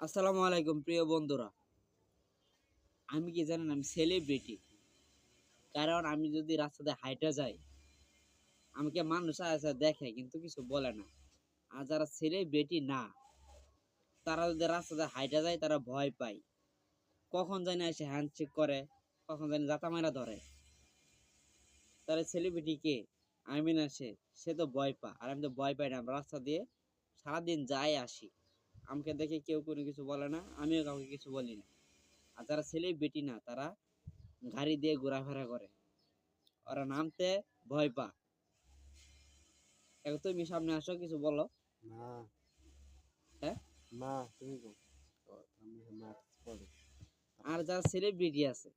আসসালামু আলাইকুম, প্রিয় বন্ধুরা। আমি কি জানেন, আমি সেলিব্রিটি কারণ আমি যদি রাস্তাতে হাইটা যাই, আমাকে মানুষ আছে দেখে, কিন্তু কিছু বলে না। আর যারা সেলিব্রিটি না, তারা যদি রাস্তাতে হাইটা যায়, তারা ভয় পায়। কখন জানি এসে হ্যান্ডশেক করে, কখন জানি জাতা মারা ধরে। তাহলে সেলিব্রিটি কে? আমি না সে সে তো ভয় পা আর আমি তো ভয় পাই না রাস্তা দিয়ে সারাদিন যাই আসি। আমাকে দেখে কেউ কোনো কিছু বলে না আমিও কাউকে কিছু বলি না। আর যারা ছেলে বেটি না তারা গাড়ি দিয়ে ঘোরাফেরা করে। ওরা নামতে ভয় পা এখন তুমি সামনে আসো কিছু বলো। না হ্যাঁ? না তুমি আর যারা সেলিব্রিটি আছে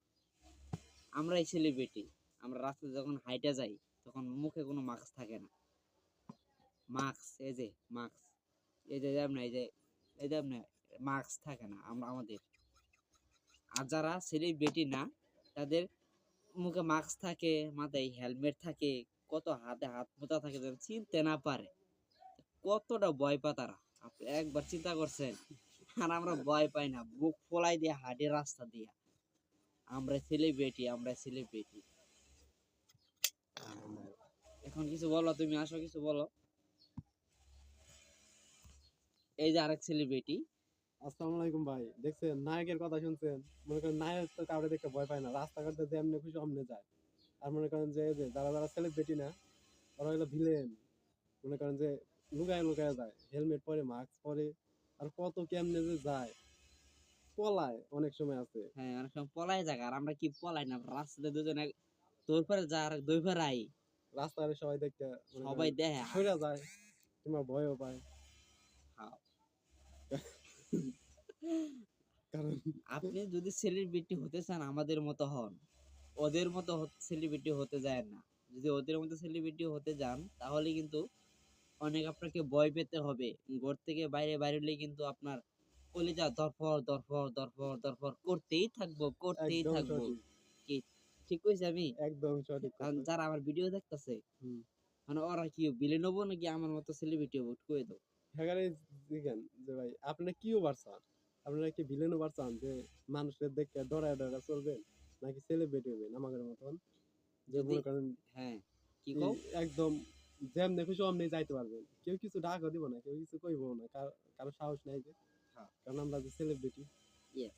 আমরাই সেলিব্রিটি আমরা রাস্তায় যখন হাইটা যাই তখন মুখে কোনো মাস্ক থাকে না। মাস্ক এই যে মাস্ক এই যে এই যে এই যে মাস্ক থাকে না আমরা আমাদের। আর যারা সেলিব্রিটি না তাদের মুখে মাস্ক থাকে মাথায় হেলমেট থাকে কত হাতে হাত মোতা থাকে চিনতে না পারে। কতটা ভয় পা তারা। আপনি একবার চিন্তা করছেন আর আমরা ভয় পাই না বুক ফোলাই দিয়ে হাঁটি রাস্তা দিয়ে। আমরা সেলিব্রিটি আমরা সেলিব্রিটি এখন কিছু বলো তুমি আসো কিছু বলো। এই যে আরেক সেলিব্রিটি আসসালামু আলাইকুম ভাই দেখছেন? নায়কের কথা শুনছেন? মনে করেন নায়ক তো কাউকে দেখে ভয় পায় না রাস্তাঘাটে যেমনি খুশি অমনে যায়। আর মনে করেন যে যে যারা যারা সেলিব্রিটি না ওরা হলো ভিলেন মনে করেন যে লুকায় লুকায় যায় হেলমেট পরে মাস্ক পরে আর কত কেমনে যে যায়। পলায় অনেক সময় আছে। হ্যাঁ অনেক সময় পলাই জায়গা আর আমরা কি পলাই না? রাস্তাতে দুজনে দৌড় ফেরে যা আর দৌড় ফেরে আই রাস্তায় সবাই দেখতে সবাই দেখে। সইরা যায় কিংবা ভয়ও পায়। হাও। কারণ আপনি যদি সেলিব্রিটি হতে চান আমাদের মতো হন। ওদের মতো সেলিব্রিটি হতে যায় না। যদি ওদের মতো সেলিব্রিটি হতে যান তাহলে কিন্তু অনেক আপনাকে ভয় পেতে হবে। ঘর থেকে বাইরে বাইরে কিন্তু আপনার কলিজা দরফর দরফর দরফর দরফর করতেই থাকব করতেই থাকব। সঠিক। ঠিক কইছি আমি? একদম সঠিক কারণ যারা আমার ভিডিও দেখতেছে মানে ওরা কি বিলে নেব নাকি আমার মতো সেলিব্রিটি হব? কয়ে দাও। সেখানে দেখেন যে ভাই আপনারা কি ওভার চান আপনারা কি ভিলেন ওভার চান যে মানুষের দেখে ডরায় ডরায় চলবেন? নাকি সেলিব্রিটি হবেন আমাদের মতন? যে মনে করেন হ্যাঁ কি কও? একদম যেমনি খুশি অমনি যাইতে পারবেন। কেউ কিছু ডাকও দিব না কেউ কিছু কইবো না কার- কারও সাহস নাই যে। হ্যাঁ। কারণ আমরা যে সেলিব্রিটি ইয়েস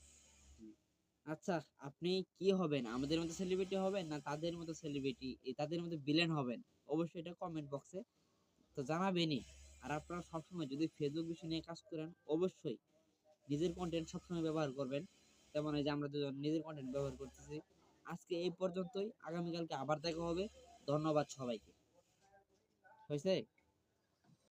আচ্ছা আপনি কি হবেন? আমাদের মতো সেলিব্রিটি হবেন না তাদের মতো সেলিব্রিটি তাদের মতো ভিলেন হবেন? অবশ্যই এটা কমেন্ট বক্সে তো জানাবেনই। আর আপনারা সবসময় যদি ফেসবুক বিষয় নিয়ে কাজ করেন, অবশ্যই নিজের কন্টেন্ট সবসময় ব্যবহার করবেন। যেমন এই যে আমরা দুজন নিজের কন্টেন্ট ব্যবহার করতেছি। আজকে এই পর্যন্তই। আগামীকালকে আবার দেখা হবে। ধন্যবাদ সবাইকে। হয়েছে?